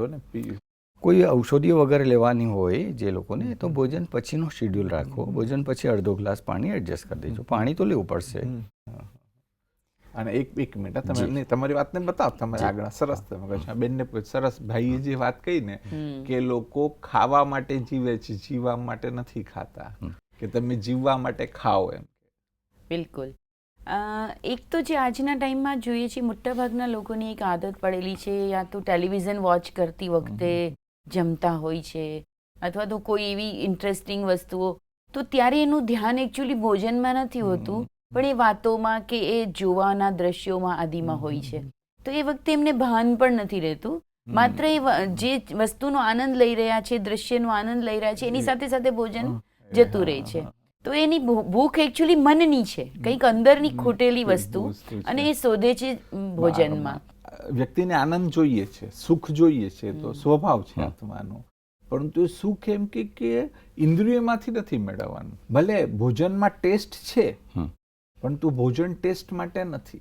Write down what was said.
ને કોઈ ઔષધિઓ વગેરે લેવાની હોય જે લોકોને તો ભોજન પછીનો શેડ્યુલ રાખો. ભોજન પછી અડધો ગ્લાસ પાણી એડજસ્ટ કરી દેજો. પાણી તો લેવું પડશે. અને એક એક મિનિટ તમે તમારી વાતને બતાવો તમારે આગળ. સરસ તમે કહો છો. બેનને સરસ ભાઈએ જે વાત કહી ને કે લોકો ખાવા માટે જીવે છે જીવવા માટે નથી ખાતા. કે તમે જીવવા માટે ખાઓ એમ. બિલકુલ. એક તો જે આજના ટાઈમમાં જોઈએ છીએ મોટાભાગના લોકોની એક આદત પડેલી છે યા તો ટેલિવિઝન વોચ કરતી વખતે જમતા હોય છે અથવા તો કોઈ એવી ઇન્ટરેસ્ટિંગ વસ્તુઓ. તો ત્યારે એનું ધ્યાન એકચ્યુઅલી ભોજનમાં નથી હોતું પણ એ વાતોમાં કે એ જોવાના દ્રશ્યોમાં આદિમાં હોય છે. તો એ વખતે એમને ભાન પણ નથી રહેતું. માત્ર એ જે વસ્તુનો આનંદ લઈ રહ્યા છે દ્રશ્યનો આનંદ લઈ રહ્યા છે એની સાથે સાથે ભોજન જતું રહે છે. તો એની ભૂખ એકચ્યુઅલી મનની છે. કંઈક અંદરની ખોટેલી વસ્તુ અને એ શોધે છે ભોજનમાં. વ્યક્તિને આનંદ જોઈએ છે સુખ જોઈએ છે તો સ્વભાવ છે આત્માનો. પરંતુ એ સુખ એમ કે કે ઇન્દ્રિયમાંથી નથી મેળવવાનું. ભલે ભોજનમાં ટેસ્ટ છે હમ. પરંતુ ભોજન ટેસ્ટ માટે નથી.